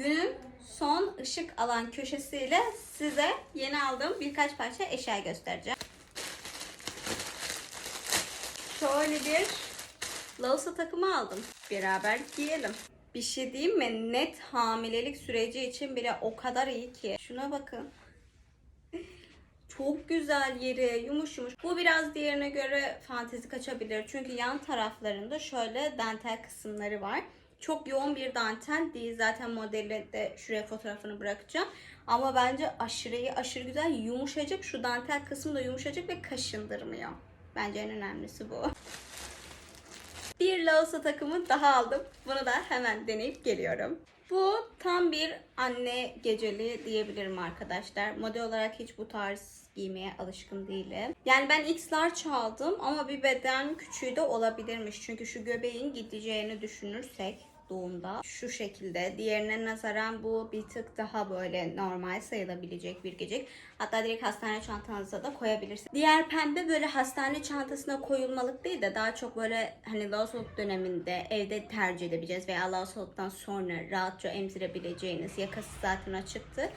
Günün son ışık alan köşesiyle size yeni aldığım birkaç parça eşya göstereceğim. Şöyle bir Lausa takımı aldım. Beraber giyelim. Bir şey diyeyim mi? Net hamilelik süreci için bile o kadar iyi ki. Şuna bakın. Çok güzel yeri, yumuş yumuş. Bu biraz diğerine göre fantezi kaçabilir. Çünkü yan taraflarında şöyle dantel kısımları var. Çok yoğun bir dantel değil. Zaten modeli de şuraya fotoğrafını bırakacağım. Ama bence aşırı aşırı güzel. Yumuşacık. Şu dantel kısmı da yumuşacık ve kaşındırmıyor. Bence en önemlisi bu. Bir Lausa takımı daha aldım. Bunu da hemen deneyip geliyorum. Bu tam bir anne geceli diyebilirim arkadaşlar. Model olarak hiç bu tarz giymeye alışkın değilim. Yani ben X large aldım ama bir beden küçüğü de olabilirmiş. Çünkü şu göbeğin gideceğini düşünürsek doğumda şu şekilde. Diğerine nazaran bu bir tık daha böyle normal sayılabilecek bir gecek. Hatta direkt hastane çantanıza da koyabilirsiniz. Diğer pembe böyle hastane çantasına koyulmalık değil de daha çok böyle hani lavasoluk döneminde evde tercih edebileceğiz veya lavasoluktan sonra rahatça emzirebileceğiniz yakası zaten açıktı.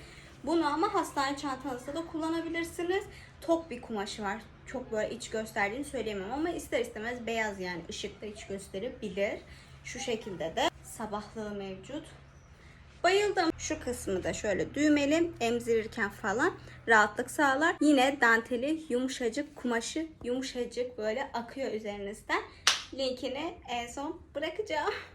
Bunu ama hastane çantanızda da kullanabilirsiniz. Tok bir kumaşı var. Çok böyle iç gösterdiğini söyleyemem ama ister istemez beyaz yani ışıkta iç gösterebilir. Şu şekilde de sabahlığı mevcut. Bayıldım. Şu kısmı da şöyle düğmeli emzirirken falan rahatlık sağlar. Yine danteli yumuşacık kumaşı yumuşacık böyle akıyor üzerinizden. Linkini en son bırakacağım.